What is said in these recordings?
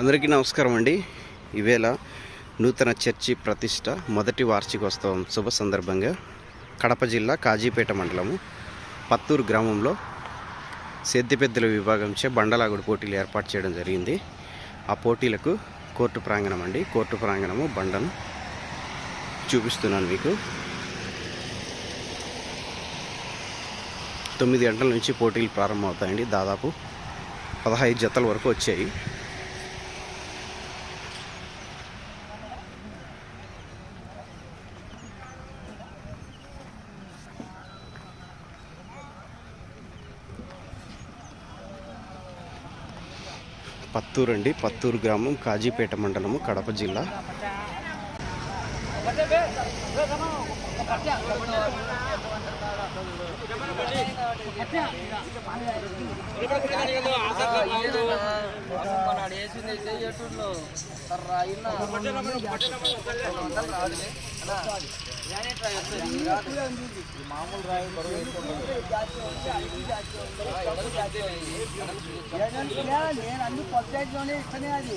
అందరికీ నమస్కారం అండి. ఈవేళ నూతన చర్చి ప్రతిష్ట మొదటి వార్షికోత్సవం శుభ సందర్భంగా కడప జిల్లా కాజీపేట మండలము పత్తూరు గ్రామంలో సేద్యపెద్దల విభాగంచే బండలాగుడు పోటీలు ఏర్పాటు చేయడం జరిగింది. ఆ పోటీలకు కోర్టు ప్రాంగణం అండి. కోర్టు ప్రాంగణము బండను చూపిస్తున్నాను మీకు. తొమ్మిది గంటల నుంచి పోటీలు ప్రారంభమవుతాయండి. దాదాపు పదహైదు జతల వరకు వచ్చాయి. పత్తూరు అండి. పత్తూరు గ్రామం కాజీపేట మండలము కడప జిల్లా. నేను అన్ని పద్దెనిమిదిలోనే ఇస్తానే అది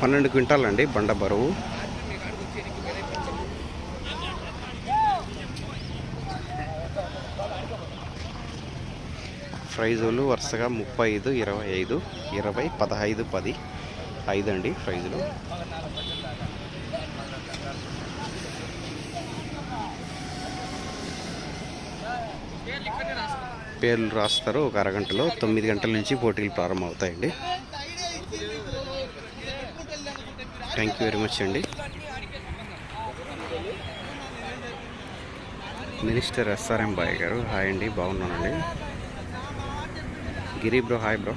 పన్నెండు క్వింటాల్ అండి బండ బరువు. ప్రైజులు వరుసగా ముప్పై ఐదు ఇరవై ఐదు ఇరవై పదహైదు పది ఐదు అండి ప్రైజులు. పేర్లు రాస్తారు. ఒక అరగంటలో తొమ్మిది గంటల నుంచి పోటీలు ప్రారంభమవుతాయండి. థ్యాంక్ యూ వెరీ మచ్ అండి. మినిస్టర్ ఎస్ఆర్ఎం బాయ్ గారు హాయ్ అండి బాగున్నానండి. గిరి బ్రో హాయ్ బ్రో